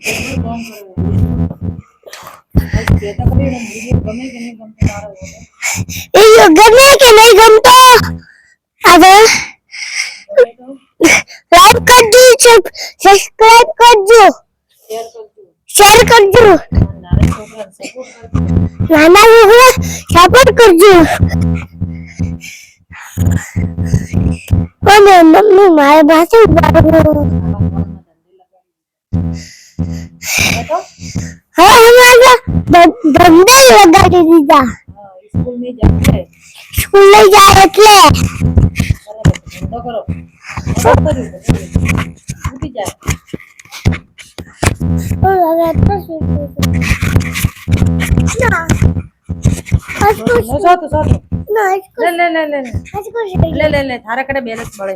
જલ્દી ફોન કરો આજ કે તો કરી નામ વિડિયો ગમે કે નહીં ગમતો તારો એ ગમે કે નહીં ગમતો હવે લાઈક કરજો સબસ્ક્રાઇબ કરજો શેર કરજો શેર કરજો નાના છોકરાને સપોર્ટ કરજો નાના લોકો સપોર્ટ કરજો અને મમ્મી મારે પાસે ઉભારો હવે અમારા ધંધે લગાડી દીધા સ્કૂલની જાય સ્કૂલ લઈ જાય એટલે ધંધો કરો ઉઠી જાય હવે તો શું ના હસકો નો સાતો સાતો ના હસકો લે લે લે લે લે. હસકો લે લે લે થારા કડે બેલેન્સ મળે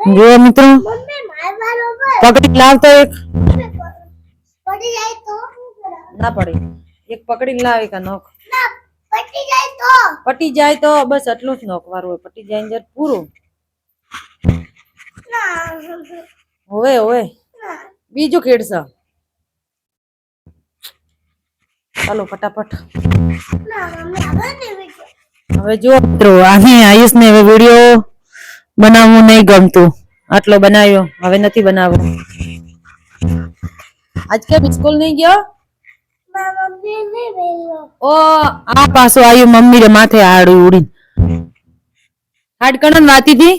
જુઓ મિત્રો. પકડી લાવતો એક. પડી જાય તો? ના પડે. એક પકડી લાવે કે નોખ. પટી જાય તો? પટી જાય તો બસ એટલું જ નોખવાનું હોય. પટી જાય જર પૂરું. હોવે હોવે. બીજું ખેડશે. ચાલો ફટાફટ. હવે જો મિત્રો આને આયુષ ને હવે વીડિયો બનાવવું નહીં ગમતું. આટલો બનાવ્યો હવે નથી બનાવવો. આજ કેમ સ્કૂલ નહીં ગયો? ઓ આ પાછો આવ્યો મમ્મી રે માથે આડું ઉડી હાડકણ વાતી હતી?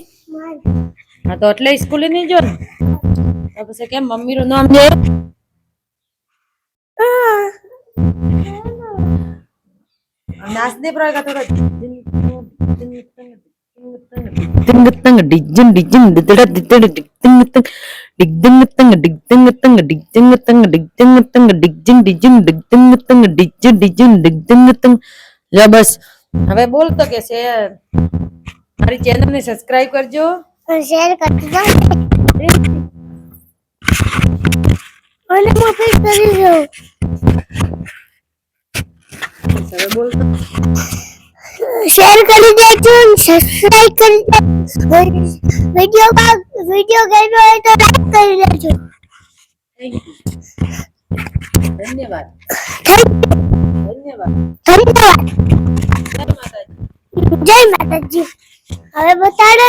હા તો એટલે સ્કૂલે નહીં જો ને? પછી કેમ મમ્મી નું નામ લે નાસ દે પ્રાય થોડા તિંગ તંગ ડિજન ડિજન દિદડા દિદડા ડિગ તિંગ તંગ ડિગ દિંગ તંગ ડિગ તિંગ તંગ ડિગ તિંગ તંગ ડિગ તિંગ તંગ ડિજન ડિજન ડિગ તિંગ તંગ ડિજન ડિજન ડિગ તિંગ તંગ લે બસ હવે બોલ તો કે છે મારી ચેનલ ને સબસ્ક્રાઇબ કરજો શેર કરજો અને મફત કરી દો હવે બોલ તો શેર કરી દેજો સબસ્ક્રાઇબ કરી દેજો. વિડિયો વિડિયો ગમ્યો હોય તો લાઈક કરી દેજો. ધન્યવાદ. ધન્યવાદ. ધન્યવાદ. જય માતાજી. જય માતાજી. હવે બતાડો.